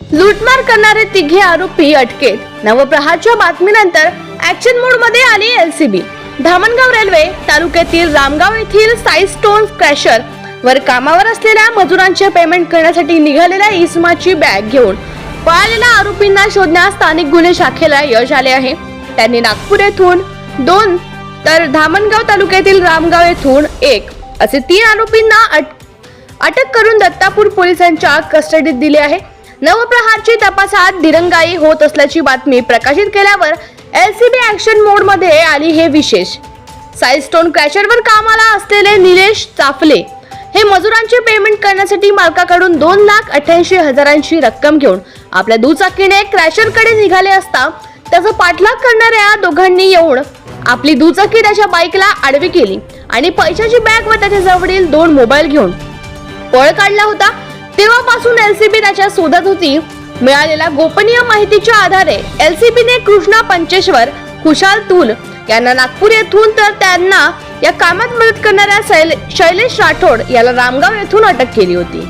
लूटमार करणारे तिघे आरोपी अटकेत. नवप्रहारच्या बातमीनंतर ऍक्शन मोडमध्ये आली एलसीबी धामणगाव रेल्वे तालुक्यातील रामगाव येथील साई स्टोन क्रॅशर वर कामावर असलेल्या मजुरांचे पेमेंट करण्यासाठी निघालेल्या इसमाची बॅग घेऊन पळालेल्या आरोपींना शोधण्यास स्थानिक गुन्हे शाखेला यश आले आहे. त्यांनी नागपूर येथून दोन तर धामणगाव तालुक्यातील रामगाव येथून एक असे तीन आरोपींना अटक करून दत्तापूर पोलिसांच्या कस्टडीत दिले आहे. नवप्रहारची तपासात दिरंगाई होत असल्याची बातमी प्रकाशित केल्यावर एलसीबी ऍक्शन मोडमध्ये आली हे विशेष. साईस्टोन क्रॅशरवर कामाला असलेले निलेश चाफले हे मजुरांचे पेमेंट करण्यासाठी मालकाकडून दोन लाख अठ्ठ्याऐंशी हजारांची रक्कम घेऊन आपल्या दुचाकीने क्रॅशरकडे निघाले असता त्याचा पाठलाग करणाऱ्या दोघांनी येऊन आपली दुचाकी त्याच्या बाईकला आडवी केली आणि पैशाची बॅग व त्याच्या जवळील दोन मोबाईल घेऊन पळ काढला होता. तेव्हापासून एलसीबी त्याच्या शोधात होती. मिळालेल्या गोपनीय माहितीच्या आधारे एलसीबीने कृष्णा पंचेश्वर कुशाल तुल यांना नागपूर येथून तर त्यांना या कामात मदत करणाऱ्या शैलेश राठोड याला रामगाव येथून अटक केली होती.